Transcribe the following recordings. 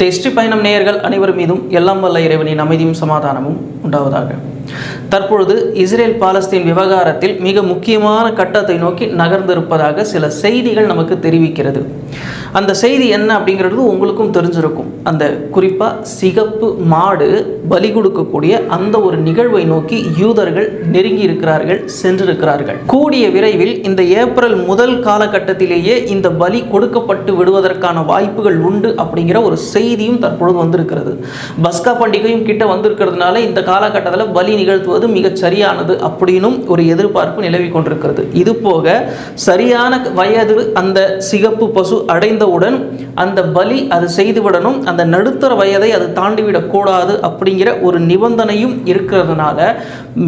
Test பயணம் நேயர்கள் அனைவர் மீதும் எல்லாம் வல்ல இறைவனின் அமைதியும் சமாதானமும் உண்டாவதாக. தற்பொழுது இஸ்ரேல் பாலஸ்தீன் விவகாரத்தில் மிக முக்கியமான கட்டத்தை நோக்கி நகர்ந்திருப்பதாக சில செய்திகள் நமக்கு தெரிவிக்கிறது. அந்த செய்தி என்ன அப்படிங்கிறது உங்களுக்கும் தெரிஞ்சிருக்கும். அந்த குறிப்பாக சிகப்பு மாடு பலி கொடுக்கக்கூடிய அந்த ஒரு நிகழ்வை நோக்கி யூதர்கள் நெருங்கி இருக்கிறார்கள் சென்றிருக்கிறார்கள். கூடிய விரைவில் இந்த ஏப்ரல் முதல் காலகட்டத்திலேயே இந்த பலி கொடுக்கப்பட்டு விடுவதற்கான வாய்ப்புகள் உண்டு அப்படிங்கிற ஒரு செய்தியும் தற்பொழுது வந்திருக்கிறது. பஸ்கா பண்டிகையும் கிட்ட வந்திருக்கிறதுனால இந்த காலகட்டத்தில் பலி நிகழ்த்துவது மிகச் சரியானது அப்படின்னும் ஒரு எதிர்பார்ப்பு நிலவி கொண்டிருக்கிறது. இது போக சரியான வயது அந்த சிகப்பு பசு அடைந்தவுடன் அந்த பலி அது செய்துவிடணும் அந்த நடுத்தர வயதை அது தாண்டிவிடக்கூடாது அப்படிங்கிற ஒரு நிபந்தனையும் இருக்கிறதுனால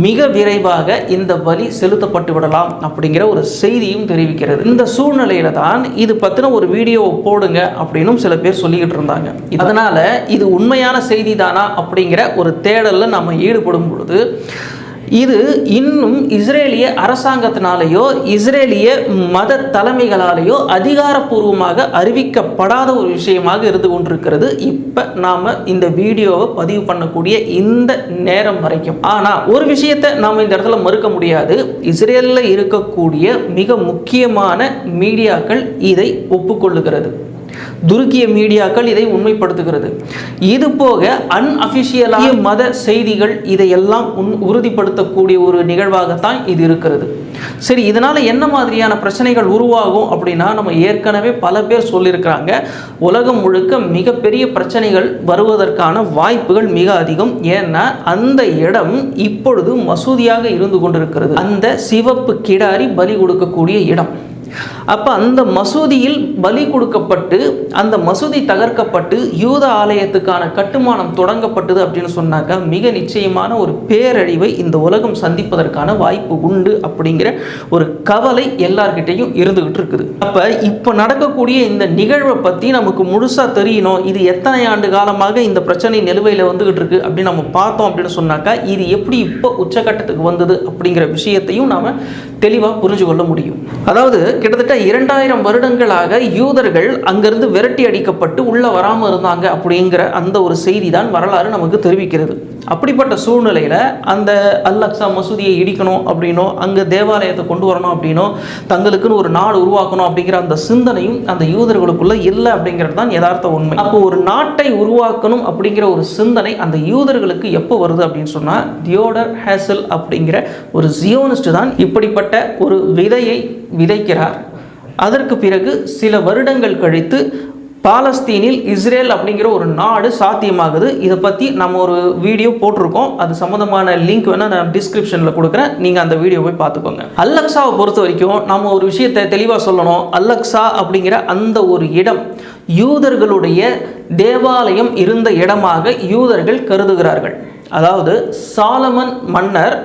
மிக விரைவாக இந்த பலி செலுத்தப்பட்டு விடலாம் அப்படிங்கிற ஒரு செய்தியும் தெரிவிக்கிறது. இந்த சூழ்நிலையில தான் இது பத்தின ஒரு வீடியோவை போடுங்க அப்படின்னும் சில பேர் சொல்லிக்கிட்டு இருந்தாங்க. அதனால இது உண்மையான செய்தி தானா அப்படிங்கிற ஒரு தேடலில் நம்ம ஈடுபடும் பொழுது இது இன்னும் இஸ்ரேலிய அரசாங்கத்தினாலேயோ இஸ்ரேலிய மத தலைமைகளாலேயோ அதிகாரப்பூர்வமாக அறிவிக்கப்படாத ஒரு விஷயமாக இருந்து கொண்டிருக்கிறது. இப்போ நாம் இந்த வீடியோவை பதிவு பண்ணக்கூடிய இந்த நேரம் வரைக்கும். ஆனால் ஒரு விஷயத்தை நாம் இந்த இடத்துல மறுக்க முடியாது. இஸ்ரேலில் இருக்கக்கூடிய மிக முக்கியமான மீடியாக்கள் இதை ஒப்புக்கொள்ளுகிறது. துருக்கிய மீடியாக்கள் இதை உண்மைப்படுத்துகிறது. இது போக அன்அபிஷியலாக மத செய்திகள் இதையெல்லாம் உன் உறுதிப்படுத்தக்கூடிய ஒரு நிகழ்வாகத்தான் இது இருக்கிறது. சரி இதனால் என்ன மாதிரியான பிரச்சனைகள் உருவாகும் அப்படின்னா நம்ம ஏற்கனவே பல பேர் சொல்லியிருக்கிறாங்க. உலகம் முழுக்க மிகப்பெரிய பிரச்சனைகள் வருவதற்கான வாய்ப்புகள் மிக அதிகம். ஏன்னா அந்த இடம் இப்பொழுது மசூதியாக இருந்து கொண்டிருக்கிறது. அந்த சிவப்பு கிடாரி பலி கொடுக்கக்கூடிய இடம். அப்போ அந்த மசூதியில் பலி கொடுக்கப்பட்டு அந்த மசூதி தகர்க்கப்பட்டு யூத ஆலயத்துக்கான கட்டுமானம் தொடங்கப்பட்டது அப்படின்னு சொன்னாக்கா மிக நிச்சயமான ஒரு பேரழிவை இந்த உலகம் சந்திப்பதற்கான வாய்ப்பு உண்டு அப்படிங்கிற ஒரு கவலை எல்லார்கிட்டையும் இருந்துகிட்டு இருக்குது. அப்போ இப்போ நடக்கக்கூடிய இந்த நிகழ்வை பற்றி நமக்கு முழுசாக தெரியணும். இது எத்தனை ஆண்டு காலமாக இந்த பிரச்சனை நிலுவையில் வந்துகிட்டு இருக்கு அப்படின்னு நம்ம பார்த்தோம் அப்படின்னு சொன்னாக்கா இது எப்படி இப்போ உச்சகட்டத்துக்கு வந்தது அப்படிங்கிற விஷயத்தையும் நாம் தெளிவாக புரிஞ்சு கொள்ள முடியும். அதாவது கிட்டத்தட்ட இரண்டாயிரம் வருடங்களாக யூதர்கள் அங்கிருந்து விரட்டி அடிக்கப்பட்டு உள்ளே வராமல் இருந்தாங்க அப்படிங்கிற அந்த ஒரு செய்தி தான் வரலாறு நமக்கு தெரிவிக்கிறது. அப்படிப்பட்ட சூழ்நிலையில் அந்த அல்லக்ஸா மசூதியை இடிக்கணும் அப்படின்னோ அங்கே தேவாலயத்தை கொண்டு வரணும் அப்படின்னோ தங்களுக்குன்னு ஒரு நாடு உருவாக்கணும் அப்படிங்கிற அந்த சிந்தனையும் அந்த யூதர்களுக்குள்ள இல்லை அப்படிங்கிறது தான் யதார்த்த உண்மை. அப்போ ஒரு நாட்டை உருவாக்கணும் அப்படிங்கிற ஒரு சிந்தனை அந்த யூதர்களுக்கு எப்போ வருது அப்படின்னு சொன்னால் தியோடர் ஹேசல் அப்படிங்கிற ஒரு ஜியோனிஸ்ட் தான் இப்படிப்பட்ட ஒரு விதையை விதைக்கிறார். அதற்கு பிறகு சில வருடங்கள் கழித்து பாலஸ்தீனில் இஸ்ரேல் அப்படிங்கிற ஒரு நாடு சாத்தியமாகுது. இதை பற்றி நம்ம ஒரு வீடியோ போட்டிருக்கோம். அது சம்மந்தமான லிங்க் வேணால் நான் டிஸ்கிரிப்ஷனில் கொடுக்குறேன். நீங்கள் அந்த வீடியோ போய் பார்த்துக்கோங்க. அல்லக்ஸாவை பொறுத்த வரைக்கும் நம்ம ஒரு விஷயத்தை தெளிவாக சொல்லணும். அல்லக்ஸா அப்படிங்கிற அந்த ஒரு இடம் யூதர்களுடைய தேவாலயம் இருந்த இடமாக யூதர்கள் கருதுகிறார்கள். அதாவது சாலமன் மன்னர்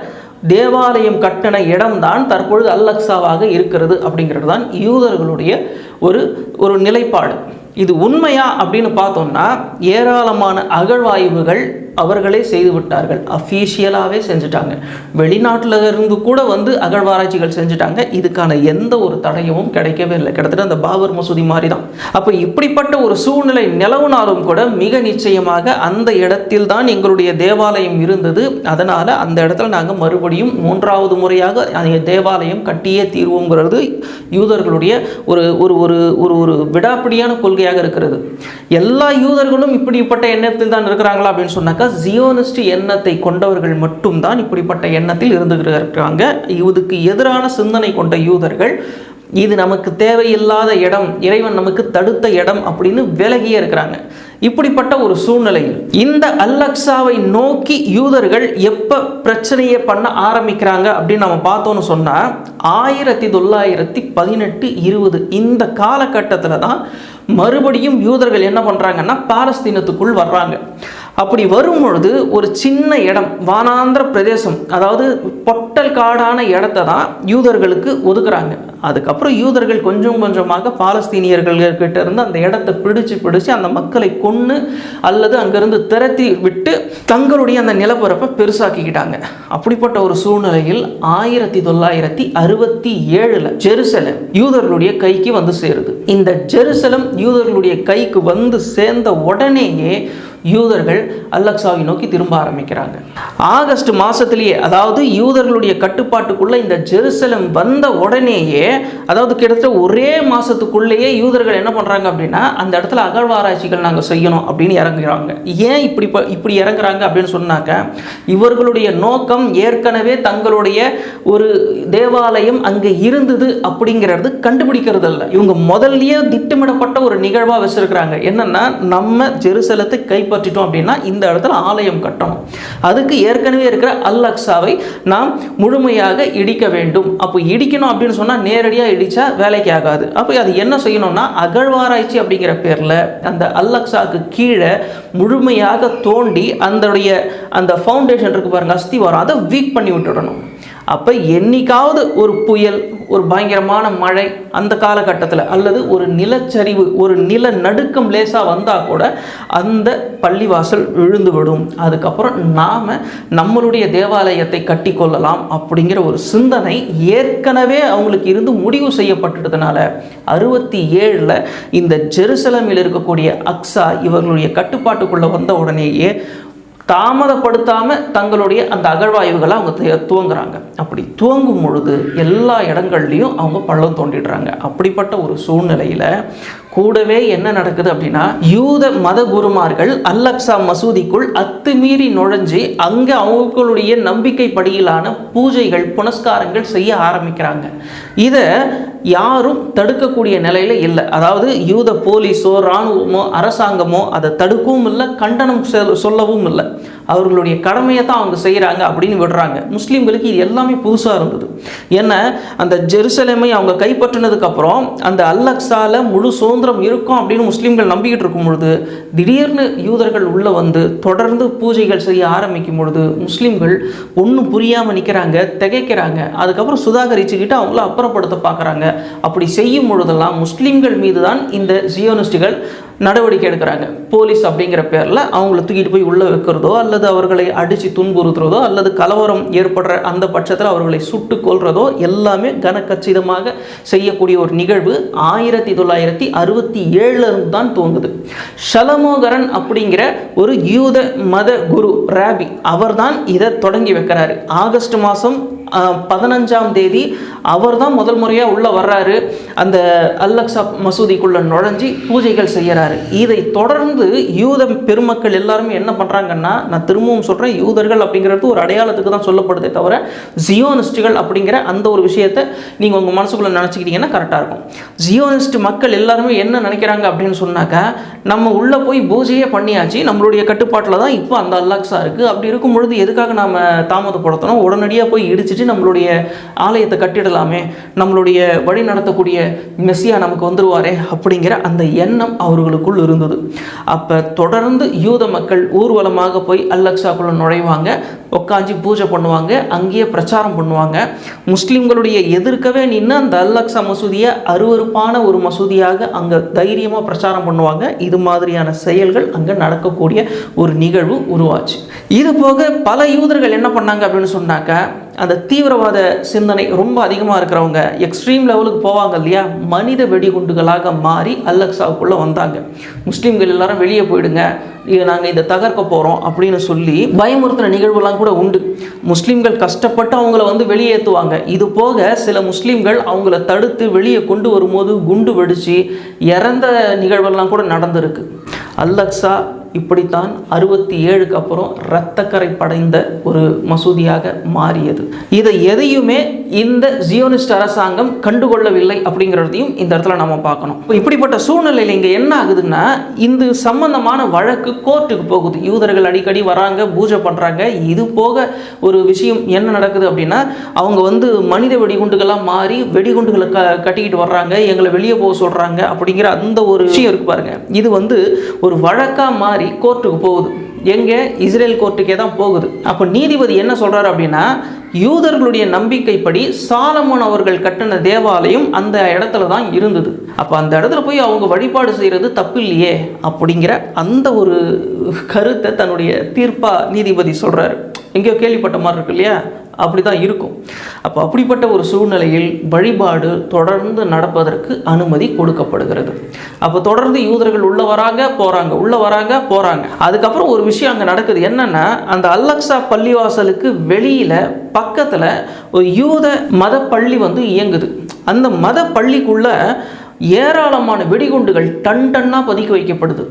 தேவாலயம் கட்டின இடம்தான் தற்பொழுது அல்லக்ஸாவாக இருக்கிறது அப்படிங்கிறது தான் யூதர்களுடைய ஒரு ஒரு நிலைப்பாடு. இது உண்மையா அப்படின்னு பார்த்தோம்னா ஏராளமான அகழ்வாய்வுகள் அவர்களே செய்து விட்டார்கள் அஃபீஷியலாகவே செஞ்சுட்டாங்க. வெளிநாட்டில் இருந்து கூட வந்து அகழ்வாராய்ச்சிகள் செஞ்சுட்டாங்க. இதுக்கான எந்த ஒரு தடயமும் கிடைக்கவே இல்லை. கிட்டத்தட்ட அந்த பாபர் மசூதி மாதிரி தான் அப்போ இப்படிப்பட்ட ஒரு சூழ்நிலை நிலவுனாலும் கூட மிக நிச்சயமாக அந்த இடத்தில் தான் எங்களுடைய தேவாலயம் இருந்தது. அதனால் அந்த இடத்துல நாங்கள் மறுபடியும் மூன்றாவது முறையாக தேவாலயம் கட்டியே தீர்வோங்கிறது யூதர்களுடைய ஒரு ஒரு ஒரு ஒரு ஒரு விடாப்பிடியான கொள்கையாக இருக்கிறது. எல்லா யூதர்களும் இப்படிப்பட்ட எண்ணத்தில் தான் இருக்கிறாங்களா அப்படின்னு சொன்னாக்க ஜியோனிஸ்ட் எண்ணத்தை கொண்டவர்கள் மட்டும்தான் இப்படிப்பட்ட எண்ணத்தில் இருந்துகிறாங்க இதுக்கு எதிரான சிந்தனை கொண்ட யூதர்கள் இது நமக்கு தேவையில்லாத இடம் இறைவன் நமக்கு தடுத்த இடம் அப்படின்னு விலகியே இருக்கிறாங்க. இப்படிப்பட்ட ஒரு சூழ்நிலையில் இந்த அல்லக்ஸாவை நோக்கி யூதர்கள் எப்போ பிரச்சனையை பண்ண ஆரம்பிக்கிறாங்க அப்படின்னு நம்ம பார்த்தோன்னு சொன்னால் ஆயிரத்தி தொள்ளாயிரத்தி பதினெட்டு இருபது இந்த காலகட்டத்தில் தான் மறுபடியும் யூதர்கள் என்ன பண்ணுறாங்கன்னா பாலஸ்தீனத்துக்குள் வர்றாங்க. அப்படி வரும் பொழுது ஒரு சின்ன இடம் வானாந்திர பிரதேசம் அதாவது பொட்டல் காடான இடத்த தான் யூதர்களுக்கு ஒதுக்குறாங்க. அதுக்கப்புறம் யூதர்கள் கொஞ்சம் கொஞ்சமாக பாலஸ்தீனியர்கள்கிட்ட இருந்து அந்த இடத்த பிடிச்சு பிடிச்சு அந்த மக்களை கொன்று அல்லது அங்கிருந்து திரத்தி விட்டு தங்களுடைய அந்த நிலப்பரப்பை பெருசாக்கிக்கிட்டாங்க. அப்படிப்பட்ட ஒரு சூழ்நிலையில் ஆயிரத்தி தொள்ளாயிரத்தி அறுபத்தி ஏழுல ஜெருசலம் யூதர்களுடைய கைக்கு வந்து சேருது. இந்த ஜெருசலம் யூதர்களுடைய கைக்கு வந்து சேர்ந்த உடனேயே யூதர்கள் அல்லக்ஸாவை நோக்கி திரும்ப ஆரம்பிக்கிறாங்க. ஆகஸ்ட் மாதத்திலேயே அதாவது யூதர்களுடைய கட்டுப்பாட்டுக்குள்ளே இந்த ஜெருசலம் வந்த உடனேயே அதாவது கிட்டத்தட்ட ஒரே மாதத்துக்குள்ளேயே யூதர்கள் என்ன பண்ணுறாங்க அப்படின்னா அந்த இடத்துல அகழ்வாராய்ச்சிகள் நாங்கள் செய்யணும் அப்படின்னு இறங்குறாங்க. ஏன் இப்படி ப- இப்படி இறங்குறாங்க அப்படின்னு சொன்னாக்க இவர்களுடைய நோக்கம் ஏற்கனவே தங்களுடைய ஒரு தேவாலயம் அங்கே இருந்தது அப்படிங்கிறது கண்டுபிடிக்கிறது இல்லை இவங்க முதல்லயே திட்டமிடப்பட்ட ஒரு நிகழ்வாக வச்சிருக்கிறாங்க. என்னன்னா நம்ம ஜெருசலத்தை கைப்பற்றிட்டோம் அப்படின்னா இந்த இடத்துல ஆலயம் கட்டணும். அதுக்கு ஏற்கனவே இருக்கிற அல் அக்ஸாவை நாம் முழுமையாக இடிக்க வேண்டும். அப்போ இடிக்கணும் அப்படின்னு சொன்னால் நேரடியாக இடித்தா வேலைக்கு ஆகாது. அப்போ அது என்ன செய்யணும்னா அகழ்வாராய்ச்சி அப்படிங்கிற பேரில் அந்த அல் அக்ஸாவுக்கு கீழே முழுமையாக தோண்டி அதனுடைய அந்த ஃபவுண்டேஷன் இருக்கு பாருங்க அஸ்திவாரம் அதை வீக் பண்ணி விட்டுடணும். அப்போ என்னைக்காவது ஒரு புயல் ஒரு பயங்கரமான மழை அந்த காலகட்டத்தில் அல்லது ஒரு நிலச்சரிவு ஒரு நில நடுக்கம் லேசாக வந்தால் கூட அந்த பள்ளிவாசல் விழுந்து விடும் அதுக்கப்புறம் நாம் நம்மளுடைய தேவாலயத்தை கட்டி கொள்ளலாம் அப்படிங்கிற ஒரு சிந்தனை ஏற்கனவே அவங்களுக்கு இருந்து முடிவு செய்யப்பட்டதுனால அறுபத்தி ஏழில் இந்த ஜெருசலமில் இருக்கக்கூடிய அக்ஸா இவர்களுடைய கட்டுப்பாட்டுக்குள்ளே வந்த உடனேயே தாமதப்படுத்தாமல் தங்களுடைய அந்த அகழ்வாய்வுகளை அவங்க துவங்குறாங்க. அப்படி துவங்கும் பொழுது எல்லா இடங்கள்லையும் அவங்க பள்ளம் தோண்டிடுறாங்க. அப்படிப்பட்ட ஒரு சூழ்நிலையில் கூடவே என்ன நடக்குது அப்படின்னா யூத மத குருமார்கள் அல்லக்ஸா மசூதிக்குள் அத்துமீறி நுழைஞ்சு அங்க அவங்களுடைய நம்பிக்கை படியிலான பூஜைகள் புனஸ்காரங்கள் செய்ய ஆரம்பிக்கிறாங்க. இதை யாரும் தடுக்கக்கூடிய நிலையில இல்லை. அதாவது யூத போலீஸோ இராணுவமோ அரசாங்கமோ அதை தடுக்கவும் இல்லை கண்டனம் சொல்லவும் இல்லை. அவர்களுடைய கடமையை தான் அவங்க செய்கிறாங்க அப்படின்னு விடுறாங்க. முஸ்லீம்களுக்கு இது எல்லாமே புதுசாக இருந்தது. ஏன்னா அந்த ஜெருசலேமை அவங்க கைப்பற்றினதுக்கப்புறம் அந்த அல்லக்ஸால முழு சுதந்திரம் இருக்கும் அப்படின்னு முஸ்லீம்கள் நம்பிக்கிட்டு இருக்கும் பொழுது திடீர்னு யூதர்கள் உள்ளே வந்து தொடர்ந்து பூஜைகள் செய்ய ஆரம்பிக்கும் பொழுது முஸ்லீம்கள் ஒன்றும் புரியாமல் நிற்கிறாங்க திகைக்கிறாங்க. அதுக்கப்புறம் சுதாகரிச்சுக்கிட்டு அவங்கள அப்புறப்படுத்த பார்க்குறாங்க. அப்படி செய்யும் பொழுதெல்லாம் முஸ்லீம்கள் மீது தான் இந்த ஜியோனிஸ்டுகள் நடவடிக்கை எடுக்கிறாங்க. போலீஸ் அப்படிங்கிற பேரில் அவங்கள தூக்கிட்டு போய் உள்ளே வைக்கிறதோ அல்லது அவர்களை அடித்து துன்புறுத்துறதோ அல்லது கலவரம் ஏற்படுற அந்த பட்சத்தில் அவர்களை சுட்டு கொள்றதோ எல்லாமே கனக்கச்சிதமாக செய்யக்கூடிய ஒரு நிகழ்வு ஆயிரத்தி தொள்ளாயிரத்தி அறுபது அறுபத்தி ஏழுல தான் துவங்குது ஷலமோகரன் அப்படிங்கிற ஒரு யூத மத குரு ராபி அவர்தான் இதை தொடங்கி வைக்கிறாரு. ஆகஸ்ட் மாதம் பதினஞ்சாம் தேதி அவர் தான் முதல் முறையாக உள்ளே வர்றாரு. அந்த அல்லக்ஸா மசூதிக்குள்ளே நுழைஞ்சி பூஜைகள் செய்கிறாரு இதை தொடர்ந்து யூத பெருமக்கள் எல்லாருமே என்ன பண்ணுறாங்கன்னா நான் திரும்பவும் சொல்கிறேன் யூதர்கள் அப்படிங்கிறது ஒரு அடையாளத்துக்கு தான் சொல்லப்படுதே தவிர ஜியோனிஸ்டுகள் அப்படிங்கிற அந்த ஒரு விஷயத்தை நீங்கள் உங்கள் மனசுக்குள்ளே நினச்சிக்கிட்டீங்கன்னா கரெக்டாக இருக்கும். ஜியோனிஸ்ட் மக்கள் எல்லாருமே என்ன நினைக்கிறாங்க அப்படின்னு சொன்னாக்கா நம்ம உள்ளே போய் பூஜையே பண்ணியாச்சு நம்மளுடைய கட்டுப்பாட்டில் தான் இப்போ அந்த அல்லக்ஸா இருக்குது அப்படி இருக்கும் பொழுது எதுக்காக நாம் தாமதப்படுத்தணும்? உடனடியாக போய் இடிச்சிட்டு நம்மளுடைய ஆலயத்தை கட்டிடலாமே நம்மளுடைய வழி நடத்தக்கூடிய மெஸ்ஸியா நமக்கு வந்துருவாரே அப்படிங்கிற அந்த எண்ணம் அவர்களுக்குள் இருந்தது. அப்போ தொடர்ந்து யூத மக்கள் ஊர்வலமாக போய் அல்லக்ஸாக்குள்ள நுழைவாங்க. உட்காந்து பூஜை பண்ணுவாங்க அங்கேயே பிரச்சாரம் பண்ணுவாங்க. முஸ்லீம்களுடைய எதிர்க்கவே நின்று அந்த அல்லக்ஸா மசூதியை அருவருப்பான ஒரு மசூதியாக அங்கே தைரியமாக பிரச்சாரம் பண்ணுவாங்க. இது மாதிரியான செயல்கள் அங்கே நடக்கக்கூடிய ஒரு நிகழ்வு உருவாச்சு. இது போக பல யூதர்கள் என்ன பண்ணாங்க அப்படின்னு சொன்னாக்க அந்த தீவிரவாத சிந்தனை ரொம்ப அதிகமாக இருக்கிறவங்க எக்ஸ்ட்ரீம் லெவலுக்கு போவாங்க இல்லையா? மனித வெடிகுண்டுகளாக மாறி அல்லக்ஸாவுக்குள்ளே வந்தாங்க. முஸ்லீம்கள் எல்லாரும் வெளியே போயிடுங்க நாங்கள் இதை தகர்க்க போகிறோம் அப்படின்னு சொல்லி பயமுறுத்தின நிகழ்வுலாம் கூட உண்டு. முஸ்லீம்கள் கஷ்டப்பட்டு அவங்கள வந்து வெளியேற்றுவாங்க இது போக சில முஸ்லீம்கள் அவங்கள தடுத்து வெளியே கொண்டு வரும்போது குண்டு வெடித்து இறந்த நிகழ்வெல்லாம் கூட நடந்திருக்கு. அல்லக்ஸா இப்படித்தான் அறுபத்தி ஏழுக்கு அப்புறம் இரத்தக்கரை படைந்த ஒரு மசூதியாக மாறியது. இதை எதையுமே இந்த ஜியோனிஸ்ட் அரசாங்கம் கண்டுகொள்ளவில்லை அப்படிங்கிறதையும் இந்த இடத்துல நம்ம பார்க்கணும். இப்போ இப்படிப்பட்ட சூழ்நிலையில் இங்கே என்ன ஆகுதுன்னா இந்த சம்பந்தமான வழக்கு கோர்ட்டுக்கு போகுது. யூதர்கள் அடிக்கடி வராங்க பூஜை பண்ணுறாங்க இது போக ஒரு விஷயம் என்ன நடக்குது அப்படின்னா அவங்க வந்து மனித வெடிகுண்டுகளாக மாறி வெடிகுண்டுகளை க கட்டிக்கிட்டு வர்றாங்க. எங்களை வெளியே போக சொல்கிறாங்க அப்படிங்கிற அந்த ஒரு விஷயம் இருக்கு பாருங்க. இது வந்து ஒரு வழக்காக மாறி கோர்ட்டுக்கு போகுது. எங்கே? இஸ்ரேல் கோர்ட்டுக்கே தான் போகுது. அப்போ நீதிபதி என்ன சொல்கிறாரு அப்படின்னா யூதர்களுடைய நம்பிக்கைப்படி சாலமோன் அவர்கள் கட்டின தேவாலயம் அந்த இடத்துல தான் இருந்தது. அப்போ அந்த இடத்துல போய் அவங்க வழிபாடு செய்கிறது தப்பு இல்லையே அப்படிங்கிற அந்த ஒரு கருத்தை தன்னுடைய தீர்ப்பாக நீதிபதி சொல்கிறாரு எங்கேயோ கேள்விப்பட்ட மாதிரி இருக்கு இல்லையா? அப்படி தான் இருக்கும். அப்போ அப்படிப்பட்ட ஒரு சூழ்நிலையில் வழிபாடு தொடர்ந்து நடப்பதற்கு அனுமதி கொடுக்கப்படுகிறது. அப்போ தொடர்ந்து யூதர்கள் உள்ளே வராங்க போகிறாங்க உள்ளே வராங்க போகிறாங்க அதுக்கப்புறம் ஒரு விஷயம் அங்கே நடக்குது. என்னென்னா அந்த அல்லக்ஸா பள்ளிவாசலுக்கு வெளியில் பக்கத்தில் ஒரு யூத மத பள்ளி வந்து இயங்குது. அந்த மத பள்ளிக்குள்ளே ஏராளமான வெடிகுண்டுகள் டன் டன்னாக பதுக்கி வைக்கப்படுது.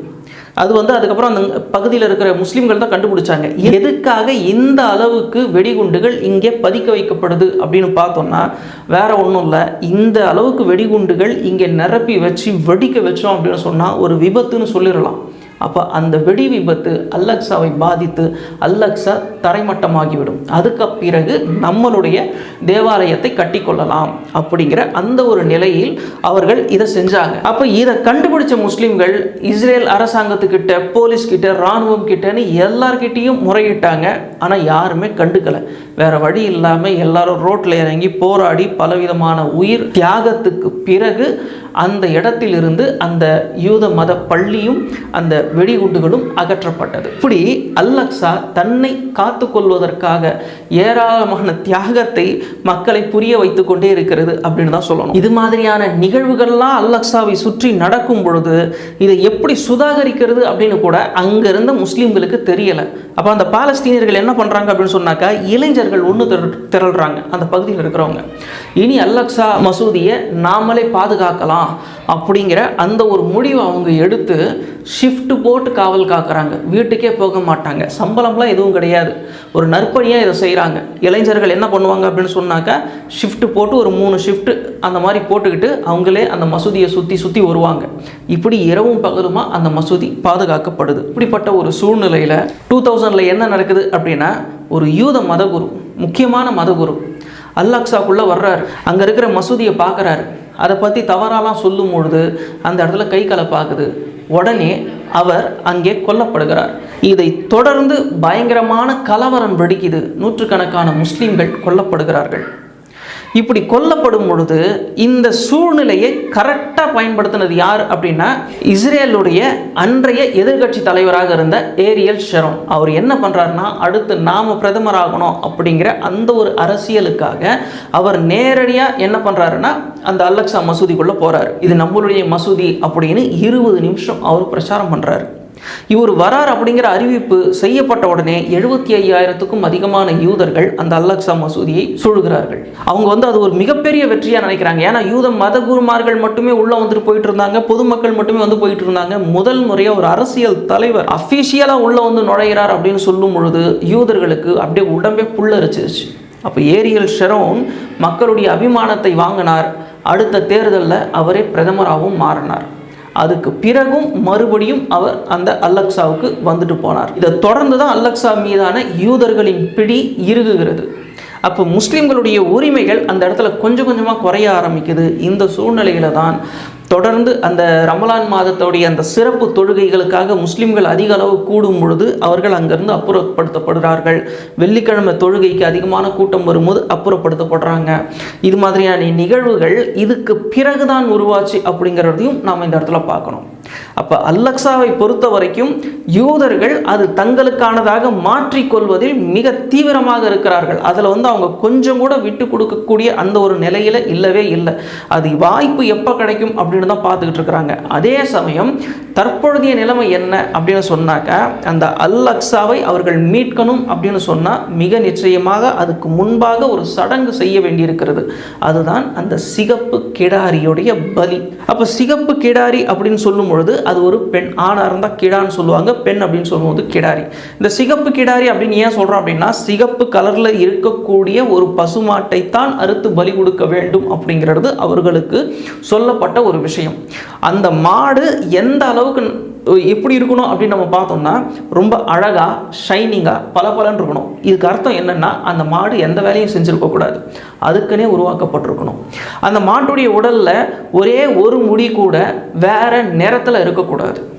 அது வந்து அதுக்கப்புறம் அந்த பகுதியில் இருக்கிற முஸ்லீம்கள் தான் கண்டுபிடிச்சாங்க. எதுக்காக இந்த அளவுக்கு வெடிகுண்டுகள் இங்கே பதிக்க வைக்கப்படுது அப்படின்னு பார்த்தோம்னா வேற ஒன்றும் இல்லை. இந்த அளவுக்கு வெடிகுண்டுகள் இங்கே நிரப்பி வச்சு வெடிக்க வச்சோம் அப்படின்னு சொன்னால் ஒரு விபத்துன்னு சொல்லிடலாம். அப்போ அந்த வெடி விபத்து அல்லக்ஸாவை பாதித்து அல்லக்ஸா தரைமட்டமாகிவிடும். அதுக்கு பிறகு நம்மளுடைய தேவாலயத்தை கட்டிக்கொள்ளலாம் அப்படிங்கிற அந்த ஒரு நிலையில் அவர்கள் இதை செஞ்சாங்க. அப்போ இதை கண்டுபிடிச்ச முஸ்லீம்கள் இஸ்ரேல் அரசாங்கத்துக்கிட்ட போலீஸ் கிட்ட இராணுவம் கிட்டன்னு எல்லார்கிட்டேயும் முறையிட்டாங்க. ஆனால் யாருமே கண்டுக்கலை. வேற வழி இல்லாமல் எல்லாரும் ரோட்டில் இறங்கி போராடி பலவிதமான உயிர் தியாகத்துக்கு பிறகு அந்த இடத்திலிருந்து அந்த யூத மத பள்ளியும் அந்த வெடிகுண்டுகளும் அகற்றப்பட்டது. இப்படி அல்லக்ஸா தன்னை காத்து கொள்வதற்காக ஏராளமான தியாகத்தை மக்களை புரிய வைத்து கொண்டே இருக்கிறது அப்படின்னு தான் சொல்லணும். இது மாதிரியான நிகழ்வுகள்லாம் அல்லக்ஸாவை சுற்றி நடக்கும் பொழுது இதை எப்படி சுதாகரிக்கிறது அப்படின்னு கூட அங்கிருந்த முஸ்லீம்களுக்கு தெரியல. அப்போ அந்த பாலஸ்தீனியர்கள் என்ன பண்றாங்க அப்படின்னு சொன்னாக்கா இளைஞர்கள் ஒன்று திரள்றாங்க. அந்த பகுதியில் இருக்கிறவங்க. இனி அல்லக்ஸா மசூதியை நாமளே பாதுகாக்கலாம். அப்படிங்கிற அந்த ஒரு முடிவை அவங்க எடுத்து ஷிஃப்ட் போட்டு காவல் காக்குறாங்க. வீட்டுக்கே போக மாட்டாங்க. சம்பளம்லாம் எதுவும் கிடையாது. ஒரு நற்பணியாக இதை செய்கிறாங்க இளைஞர்கள் என்ன பண்ணுவாங்க அப்படின்னு சொன்னாக்கா ஷிஃப்ட் போட்டு ஒரு மூணு ஷிஃப்ட் அந்த மாதிரி போட்டுக்கிட்டு அவங்களே அந்த மசூதியை சுற்றி சுற்றி வருவாங்க. இப்படி இரவும் பகலுமா அந்த மசூதி பாதுகாக்கப்படுது. இப்படிப்பட்ட ஒரு சூழ்நிலையில் டூ தௌசண்டில் என்ன நடக்குது அப்படின்னா ஒரு யூத மதகுரு முக்கியமான மதகுரு அல்லாக்சாக்குள்ளே வர்றாரு. அங்கே இருக்கிற மசூதியை பார்க்குறாரு அதை பற்றி தவறாலாம் சொல்லும் பொழுது அந்த இடத்துல கை கலப்பாகுது. உடனே அவர் அங்கே கொல்லப்படுகிறார். இதை தொடர்ந்து பயங்கரமான கலவரம் வெடிக்குது. நூற்றுக்கணக்கான முஸ்லீம்கள் கொல்லப்படுகிறார்கள். இப்படி கொல்லப்படும் பொழுது இந்த சூழ்நிலையை கரெக்டாக பயன்படுத்தினது யார் அப்படின்னா இஸ்ரேலுடைய அன்றைய எதிர்க்கட்சி தலைவராக இருந்த ஏரியல் ஷெரோன். அவர் என்ன பண்ணுறாருன்னா அடுத்து நாம பிரதமராகணும் அப்படிங்கிற அந்த ஒரு அரசியலுக்காக அவர் நேரடியாக என்ன பண்ணுறாருன்னா அந்த அல்லக்ஸா மசூதிக்குள்ளே போகிறார் இது நம்மளுடைய மசூதி அப்படின்னு இருபது நிமிஷம் அவர் பிரச்சாரம் பண்ணுறாரு இவர் வரார் அப்படிங்கிற அறிவிப்பு செய்யப்பட்ட உடனே எழுபத்தி ஐயாயிரத்துக்கும் அதிகமான யூதர்கள் அந்த அல்லக்ஸா மசூதியை சூழுகிறார்கள். அவங்க வந்து அது ஒரு மிகப்பெரிய வெற்றியாக நினைக்கிறாங்க. ஏன்னா யூத மத குருமார்கள் மட்டுமே உள்ளே வந்துட்டு போயிட்டு இருந்தாங்க பொதுமக்கள் மட்டுமே வந்து போயிட்டு இருந்தாங்க முதல் முறையாக ஒரு அரசியல் தலைவர் அஃபிஷியலாக உள்ளே வந்து நுழைகிறார் அப்படின்னு சொல்லும் பொழுது யூதர்களுக்கு அப்படியே உடம்பே புல்லரிச்சிருச்சு. அப்போ ஏரியல் ஷெரோன் மக்களுடைய அபிமானத்தை வாங்கினார். அடுத்த தேர்தலில் அவரே பிரதமராகவும் மாறினார். அதுக்கு பிறகும் மறுபடியும் அவர் அந்த அல்லக்ஸாவுக்கு வந்துட்டு போனார். இதை தொடர்ந்து தான் அல்லக்ஸா மீதான யூதர்களின் பிடி இறுகுகிறது. அப்போ முஸ்லீம்களுடைய உரிமைகள் அந்த இடத்துல கொஞ்சம் கொஞ்சமாக குறைய ஆரம்பிக்குது. இந்த சூழ்நிலையில தான் தொடர்ந்து அந்த ரமலான் மாதத்துடைய அந்த சிறப்பு தொழுகைகளுக்காக முஸ்லிம்கள் அதிக அளவு கூடும் பொழுது அவர்கள் அங்கிருந்து அப்புறப்படுத்தப்படுகிறார்கள். வெள்ளிக்கிழமை தொழுகைக்கு அதிகமான கூட்டம் வரும்போது அப்புறப்படுத்தப்படுறாங்க. இது மாதிரியான நிகழ்வுகள் இதுக்கு பிறகுதான் உருவாச்சு அப்படிங்கிறதையும் நாம் இந்த இடத்துல பார்க்கணும். அப்போ அல்லக்ஸாவை பொறுத்த வரைக்கும் யூதர்கள் அது தங்களுக்கானதாக மாற்றிக்கொள்வதில் மிக தீவிரமாக இருக்கிறார்கள். அதில் வந்து அவங்க கொஞ்சம் கூட விட்டு கொடுக்கக்கூடிய அந்த ஒரு நிலையில் இல்லவே இல்லை. அது வாய்ப்பு எப்போ கிடைக்கும் அப்படின்னு தான் பார்த்துக்கிட்டு இருக்கிறாங்க. அதே சமயம் தற்பொழுதைய நிலைமை என்ன அப்படின்னு சொன்னாக்க அந்த அல்லக்ஸாவை அவர்கள் மீட்கணும் அப்படின்னு சொன்னால் மிக நிச்சயமாக அதுக்கு முன்பாக ஒரு சடங்கு செய்ய வேண்டியிருக்கிறது. அதுதான் அந்த சிகப்பு கிடாரியுடைய பலி. அப்போ சிகப்பு கிடாரி அப்படின்னு சொல்லும் பொழுது அது ஒரு பெண் ஆணாக இருந்தால் கிடான்னு சொல்லுவாங்க பெண் அப்படின்னு சொல்லும்போது கிடாரி. இந்த சிகப்பு கிடாரி அப்படின்னு ஏன் சொல்கிறோம் அப்படின்னா சிகப்பு கலரில் இருக்கக்கூடிய ஒரு பசுமாட்டை தான் அறுத்து பலி கொடுக்க வேண்டும் அப்படிங்கிறது அவர்களுக்கு சொல்லப்பட்ட ஒரு விஷயம். அந்த மாடு எந்த அளவுக்கு எப்படி இருக்கணும் அப்படின்னு நம்ம பார்த்தோம்னா ரொம்ப அழகாக ஷைனிங்காக பல இருக்கணும். இதுக்கு அர்த்தம் என்னென்னா அந்த மாடு எந்த வேலையும் செஞ்சுருக்கக்கூடாது அதுக்குன்னே உருவாக்கப்பட்டிருக்கணும். அந்த மாட்டுடைய உடலில் ஒரே ஒரு முடி கூட வேற நிறத்தில் இருக்கக்கூடாது.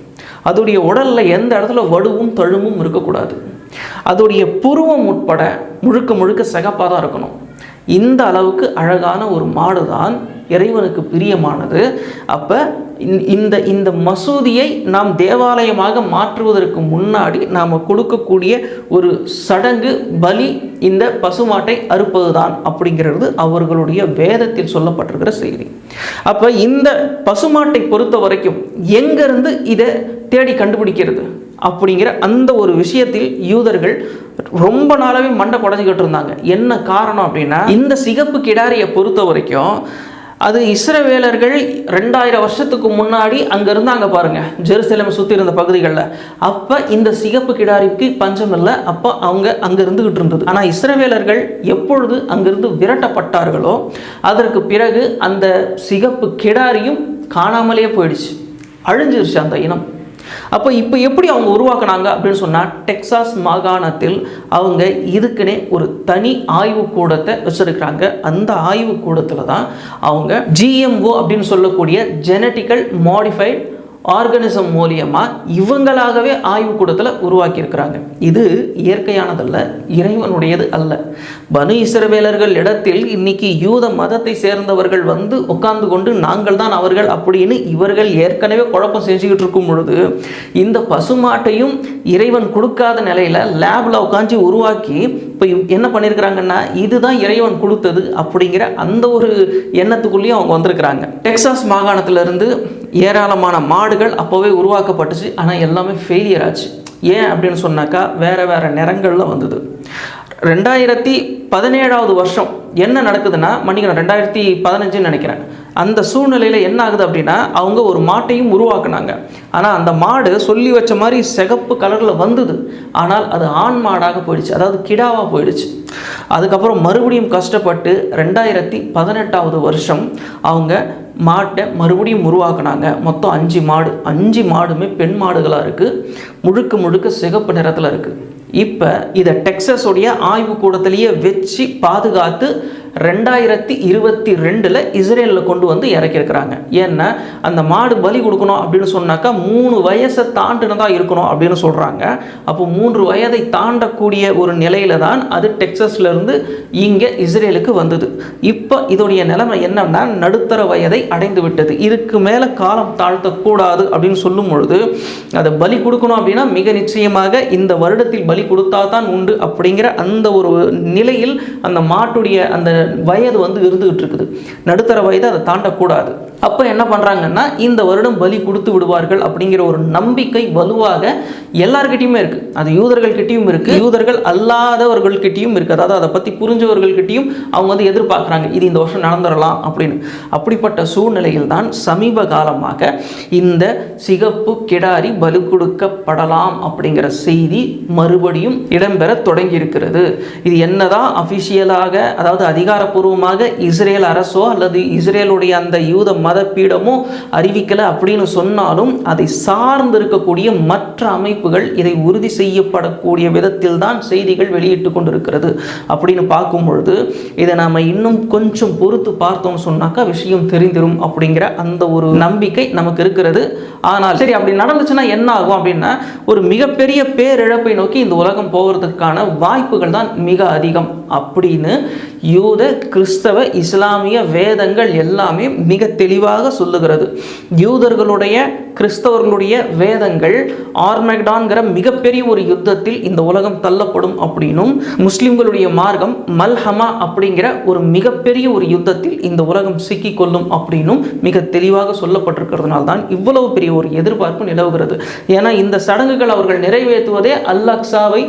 அதோடைய உடலில் எந்த இடத்துல வடுவும் தழுவும் இருக்கக்கூடாது. அதோடைய புருவம் உட்பட முழுக்க முழுக்க சிகப்பாக தான் இருக்கணும். இந்த அளவுக்கு அழகான ஒரு மாடு தான் இறைவனுக்கு பிரியமானது. அப்போ இந்த இந்த மசூதியை நாம் தேவாலயமாக மாற்றுவதற்கு முன்னாடி நாம் கொடுக்கக்கூடிய ஒரு சடங்கு பலி இந்த பசுமாட்டை அறுப்பது தான் அப்படிங்கிறது அவர்களுடைய வேதத்தில் சொல்லப்பட்டிருக்கிற செய்தி. அப்போ இந்த பசுமாட்டை பொறுத்த வரைக்கும் எங்கேருந்து இதை தேடி கண்டுபிடிக்கிறது அப்படிங்கிற அந்த ஒரு விஷயத்தில் யூதர்கள் ரொம்ப நாளாவே மண்டை குடஞ்சிக்கிட்டு இருந்தாங்க. என்ன காரணம் அப்படின்னா இந்த சிகப்பு கிடாரியை பொறுத்த வரைக்கும் அது இஸ்ரவேலர்கள் ரெண்டாயிரம் வருஷத்துக்கு முன்னாடி அங்கே இருந்தாங்க பாருங்க சுற்றி இருந்த பகுதிகளில். அப்போ இந்த சிகப்பு கிடாரிக்கு பஞ்சம் இல்லை அப்போ அவங்க அங்கே இருந்துகிட்டு இருந்தது. ஆனால் இஸ்ரவேலர்கள் எப்பொழுது அங்கிருந்து விரட்டப்பட்டார்களோ அதற்கு பிறகு அந்த சிகப்பு கிடாரியும் காணாமலே போயிடுச்சு. அழிஞ்சிருச்சு அந்த இனம். அப்போ இப்போ எப்படி அவங்க உருவாக்குனாங்க அப்படின்னு சொன்னால் டெக்சாஸ் மாகாணத்தில் அவங்க இதுக்குன்னே ஒரு தனி ஆய்வு கூடத்தை வச்சுருக்கிறாங்க. அந்த ஆய்வு கூடத்தில் தான் அவங்க ஜிஎம்ஓ அப்படின்னு சொல்லக்கூடிய ஜெனட்டிக்கல் மாடிஃபைட் ஆர்கனிசம் மூலியமாக இவங்களாகவே ஆய்வுக்கூடத்தில் உருவாக்கியிருக்கிறாங்க. இது இயற்கையானதல்ல இறைவனுடையது அல்ல. பனு இஸ்ரவேலர்கள் இடத்தில் இன்னைக்கு யூத மதத்தை சேர்ந்தவர்கள் வந்து உட்கார்ந்து கொண்டு நாங்கள் தான் அவர்கள் அப்படின்னு இவர்கள் ஏற்கனவே குழப்பம் செஞ்சுக்கிட்டு இருக்கும் பொழுது இந்த பசுமாட்டையும் இறைவன் கொடுக்காத நிலையில் லேபில் உட்காந்து உருவாக்கி இப்போ என்ன பண்ணியிருக்கிறாங்கன்னா இதுதான் இறைவன் கொடுத்தது அப்படிங்கிற அந்த ஒரு எண்ணத்துக்குள்ளேயும் அவங்க வந்திருக்கிறாங்க. டெக்சாஸ் மாகாணத்திலிருந்து ஏராளமான மாடுகள் அப்போவே உருவாக்கப்பட்டுச்சு ஆனால் எல்லாமே ஃபெயிலியர் ஆச்சு. ஏன் அப்படின்னு சொன்னாக்கா வேறு வேறு நிறங்களில் வந்தது. ரெண்டாயிரத்தி பதினேழாவது வருஷம் என்ன நடக்குதுன்னா மன்னிக்கணும் ரெண்டாயிரத்தி பதினஞ்சுன்னு நினைக்கிறேன். அந்த சூழ்நிலையில் என்ன ஆகுது அப்படின்னா அவங்க ஒரு மாட்டையும் உருவாக்குனாங்க. ஆனால் அந்த மாடு சொல்லி வச்ச மாதிரி சிகப்பு கலரில் வந்தது. ஆனால் அது ஆண் மாடாக போயிடுச்சு. அதாவது கிடாவாக போயிடுச்சு. அதுக்கப்புறம் மறுபடியும் கஷ்டப்பட்டு ரெண்டாயிரத்தி பதினெட்டாவது வருஷம் அவங்க மாட்டை மறுபடியும் உருவாக்குனாங்க. மொத்தம் அஞ்சு மாடு. அஞ்சு மாடுமே பெண் மாடுகளாக இருக்குது முழுக்க முழுக்க சிகப்பு நிறத்தில் இருக்குது இப்போ இதை டெக்ஸஸோடைய ஆய்வு கூடத்திலேயே வச்சு பாதுகாத்து ரெண்டாயிரத்தி இருபத்தி ரெண்டில் இஸ்ரேலில் கொண்டு வந்து இறக்கியிருக்கிறாங்க. ஏன்னா அந்த மாடு பலி கொடுக்கணும் அப்படின்னு சொன்னாக்கா மூணு வயசை தாண்டினதாக இருக்கணும் அப்படின்னு சொல்கிறாங்க அப்போ மூன்று வயதை தாண்டக்கூடிய ஒரு நிலையில தான் அது டெக்ஸஸ்லேருந்து இங்கே இஸ்ரேலுக்கு வந்தது. இப்போ இதோடைய நிலைமை என்னன்னா நடுத்தர வயதை அடைந்து விட்டது. இதுக்கு மேலே காலம் தாழ்த்தக்கூடாது அப்படின்னு சொல்லும் பொழுது அதை பலி கொடுக்கணும் அப்படின்னா மிக நிச்சயமாக இந்த வருடத்தில் பலி கொடுத்தா தான் உண்டு அப்படிங்கிற அந்த ஒரு நிலையில் அந்த மாட்டுடைய அந்த வயது வந்து இருந்துகிட்டு இருக்குது. நடுத்தர வயது அதை தாண்டக்கூடாது. அப்போ என்ன பண்ணுறாங்கன்னா இந்த வருடம் பலி கொடுத்து விடுவார்கள் அப்படிங்கிற ஒரு நம்பிக்கை வலுவாக எல்லார்கிட்டையுமே இருக்குது அது யூதர்கள்கிட்டையும் இருக்குது யூதர்கள் அல்லாதவர்கள்கிட்டையும் இருக்குது அதாவது அதை பற்றி புரிஞ்சவர்கள்கிட்டையும் அவங்க வந்து எதிர்பார்க்குறாங்க. இது இந்த வருஷம் நடந்துடலாம் அப்படின்னு. அப்படிப்பட்ட சூழ்நிலையில் தான் சமீப காலமாக இந்த சிகப்பு கிடாரி பலி கொடுக்கப்படலாம் அப்படிங்கிற செய்தி மறுபடியும் இடம்பெற தொடங்கி இருக்கிறது இது என்னதான் அஃபிஷியலாக அதாவது அதிகாரப்பூர்வமாக இஸ்ரேல் அரசோ அல்லது இஸ்ரேலுடைய அந்த யூத மத மதப்பீடமும் அறிவிக்கலை அப்படின்னு சொன்னாலும் அதை சார்ந்து இருக்கக்கூடிய மற்ற அமைப்புகள் இதை உறுதி செய்யப்படக்கூடிய விதத்தில் தான் செய்திகள் வெளியிட்டு கொண்டிருக்கிறது. அப்படின்னு பார்க்கும் பொழுது இதை நாம் இன்னும் கொஞ்சம் பொறுத்து பார்த்தோம்னு சொன்னாக்கா விஷயம் தெரிந்திரும் அப்படிங்கிற அந்த ஒரு நம்பிக்கை நமக்கு இருக்கிறது. ஆனால் சரி அப்படி நடந்துச்சுன்னா என்ன ஆகும் அப்படின்னா ஒரு மிகப்பெரிய பேரிழப்பை நோக்கி இந்த உலகம் போகிறதுக்கான வாய்ப்புகள் தான் மிக அதிகம். அப்படின்னு யூத கிறிஸ்தவ இஸ்லாமிய வேதங்கள் எல்லாமே மிக தெளிவாக சொல்லுகிறது. யூதர்களுடைய கிறிஸ்தவர்களுடைய வேதங்கள் ஆர்மெக்டான்கிற மிகப்பெரிய ஒரு யுத்தத்தில் இந்த உலகம் தள்ளப்படும் அப்படின்னும் முஸ்லிம்களுடைய மார்க்கம் மல்ஹமா அப்படிங்கிற ஒரு மிகப்பெரிய ஒரு யுத்தத்தில் இந்த உலகம் சிக்கிக்கொள்ளும் அப்படின்னும் மிக தெளிவாக சொல்லப்பட்டிருக்கிறதுனால தான் இவ்வளவு பெரிய ஒரு எதிர்பார்ப்பு நிலவுகிறது. ஏன்னா இந்த சடங்குகள் அவர்கள் நிறைவேற்றுவதே அல்லாக்ஸாவை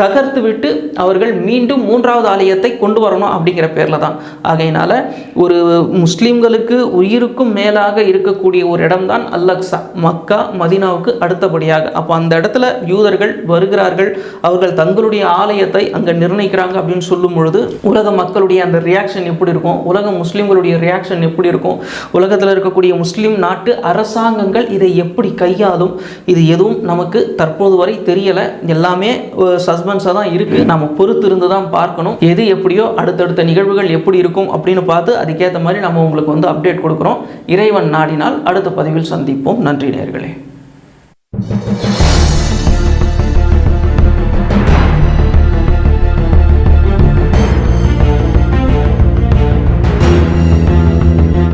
தகர்த்து விட்டு அவர்கள் மீண்டும் மூன்றாவது ஆலயத்தை கொண்டு வரணும் அப்படிங்கிற பேரில் தான் ஆகையினால ஒரு முஸ்லீம்களுக்கு உயிருக்கும் மேலாக இருக்கக்கூடிய ஒரு இடம்தான் அல்லக்ஸா மக்கா மதினாவுக்கு அடுத்தபடியாக. அப்போ அந்த இடத்துல யூதர்கள் வருகிறார்கள் அவர்கள் தங்களுடைய ஆலயத்தை அங்கே நிர்ணயிக்கிறாங்க அப்படின்னு சொல்லும் பொழுது உலக மக்களுடைய அந்த ரியாக்ஷன் எப்படி இருக்கும்? உலக முஸ்லீம்களுடைய ரியாக்ஷன் எப்படி இருக்கும்? உலகத்தில் இருக்கக்கூடிய முஸ்லீம் நாட்டு அரசாங்கங்கள் இதை எப்படி கையாளும்? இது எதுவும் நமக்கு தற்போது வரை தெரியலை. எல்லாமே ஹஸ்பண்ட்ஸாக தான் இருக்குது நம்ம பொறுத்து இருந்து தான் பார்க்கணும். எது எப்படியோ அடுத்தடுத்த நிகழ்வுகள் எப்படி இருக்கும் அப்படின்னு பார்த்து அதுக்கேற்ற மாதிரி நம்ம உங்களுக்கு வந்து அப்டேட் கொடுக்குறோம். இறைவன் நாடினால் அடுத்த பதிவில் சந்திப்போம். நன்றி நேர்களே